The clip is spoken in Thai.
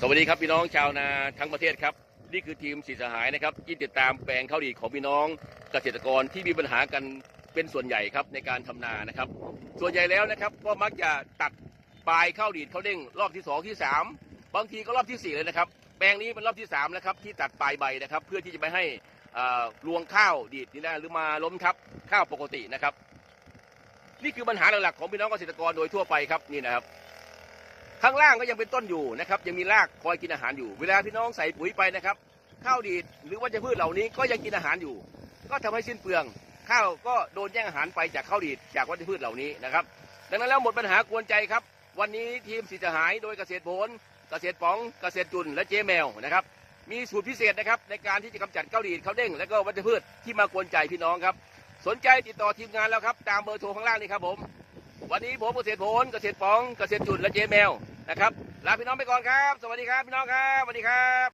สวัสดีครับพี่น้องชาวนาทั้งประเทศครับ นี่คือทีมสีสหายนะครับที่ติดตามแปลงข้าวดีของพี่น้องเกษตรกรที่มีปัญหากันเป็นส่วนใหญ่ครับในการทำนานะครับ ส่วนใหญ่แล้วนะครับก็มักจะตัดปลายข้าวดีเขาเด้งรอบที่สองที่สามบางทีก็รอบที่สี่เลยนะครับ แปลงนี้เป็นรอบที่สามแล้วครับที่ตัดปลายใบนะครับ เพื่อที่จะไม่ให้รวงข้าวดีดนี่นะหรือมาล้มทับข้าวปกตินะครับ นี่คือปัญหาหลักๆของพี่น้องเกษตรกรโดยทั่วไปครับนี่นะครับ ข้างล่างก็ยังเป็นต้นอยู่นะครับยังมีรากคอยกินอาหารอยู่ เวลาพี่น้องใส่ปุ๋ยไปนะครับ ข้าวดีดหรือวัชพืชเหล่านี้ก็ยังกินอาหารอยู่ ก็ทำให้สิ้นเปลือง ข้าวก็โดนแย่งอาหารไปจากข้าวดีดจากวัชพืชเหล่านี้นะครับ ดังนั้นแล้วหมดปัญหากวนใจครับ วันนี้ทีมสีสหายโดยเกษตรผลเกษตรป๋องเกษตรจุนและเจ๊แมวนะครับมีสูตรพิเศษนะครับในการที่จะกำจัดข้าวดีดข้าวเด้งและก็วัชพืชที่มากวนใจพี่น้องครับ สนใจติดต่อทีมงานแล้วครับ ตามเบอร์โทรข้างล่างนี้ครับผม วันนี้ผมเกษตรผลเกษตรป๋องเกษตรจุดและเจ๊แมวนะครับลาพี่น้องไปก่อนครับ สวัสดีครับพี่น้องครับสวัสดีครับ